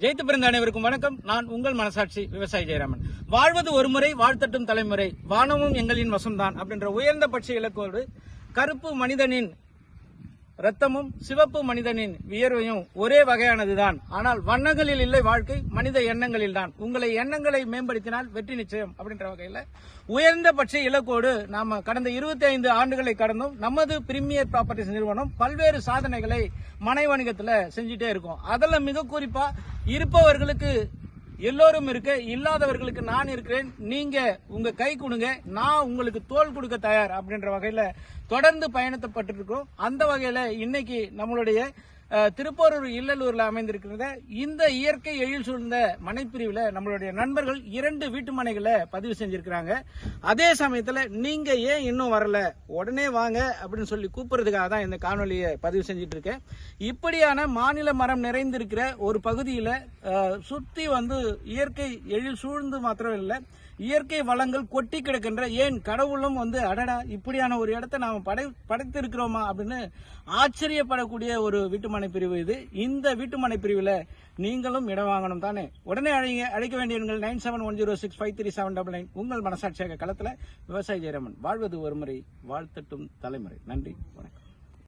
ஜெயித்து பிறந்த அனைவருக்கும் வணக்கம். நான் உங்கள் மனசாட்சி விவசாயி ஜெயராமன். வாழ்வது ஒரு முறை வாழ்த்தட்டும் தலைமுறை. வானமும் எங்களின் வசம்தான் அப்படின்ற உயர்ந்த பட்ச இலக்கோடு கருப்பு மனிதனின் ரத்தமும் சிவப்பு மனிதனின் வியர்வையும் ஒரே வகையானதுதான். ஆனால் வண்ணங்களில் இல்லை வாழ்க்கை மனித எண்ணங்களில் தான் உங்களை எண்ணங்களை மேம்படுத்தினால் வெற்றி நிச்சயம் அப்படின்ற வகையில் உயர்ந்தபட்ச இலக்கோடு நாம கடந்த 25 ஐந்து ஆண்டுகளை கடந்தும் நமது பிரீமியர் ப்ராப்பர்ட்டிஸ் நிறுவனம் பல்வேறு சாதனைகளை மனை வணிகத்தில் செஞ்சுட்டே இருக்கோம். அதில் மிக குறிப்பா இருப்பவர்களுக்கு எல்லோரும் இருக்க இல்லாதவர்களுக்கு நான் இருக்கிறேன். நீங்க உங்க கை கொடுங்க. நான் உங்களுக்கு தோல் கொடுக்க தயார் அப்படின்ற வகையில தொடர்ந்து பயணத்தப்பட்டிருக்கோம் அந்த வகையில இன்னைக்கு நம்மளுடைய திருப்போரூர் இல்லலூர்ல அமைந்திருக்கிறத இந்த இயற்கை எழில் சூழ்ந்த மனைப்பிரிவுல நம்மளுடைய நண்பர்கள் இரண்டு வீட்டு மனைகளை பதிவு செஞ்சிருக்கிறாங்க. அதே சமயத்துல நீங்க ஏன் இன்னும் வரல? உடனே வாங்க அப்படின்னு சொல்லி கூப்பிடுறதுக்காக தான் இந்த காணொலியை பதிவு செஞ்சுட்டு இருக்கேன். இப்படியான மாநில மரம் நிறைந்திருக்கிற ஒரு பகுதியில சுற்றி வந்து இயற்கை எழில் சூழ்ந்து மாத்திரம் இல்லை. இயற்கை வளங்கள் கொட்டி கிடக்கின்ற ஏன் கடவுளும் வந்து அடடா இப்படியான ஒரு இடத்தை நாம் படை படைத்திருக்கிறோமா அப்படின்னு ஆச்சரியப்படக்கூடிய ஒரு வீட்டுமனை பிரிவு இது. இந்த வீட்டுமனை பிரிவில் நீங்களும் இடம் வாங்கணும் தானே. உடனே அழைங்க அழைக்க வேண்டிய எண்கள் nine seven one zero six five three seven double nine. உங்கள் மனசாட்சியாக களத்தில் விவசாய ஜெயரமன். வாழ்வது ஒருமுறை வாழ்த்தட்டும் தலைமுறை. நன்றி வணக்கம்.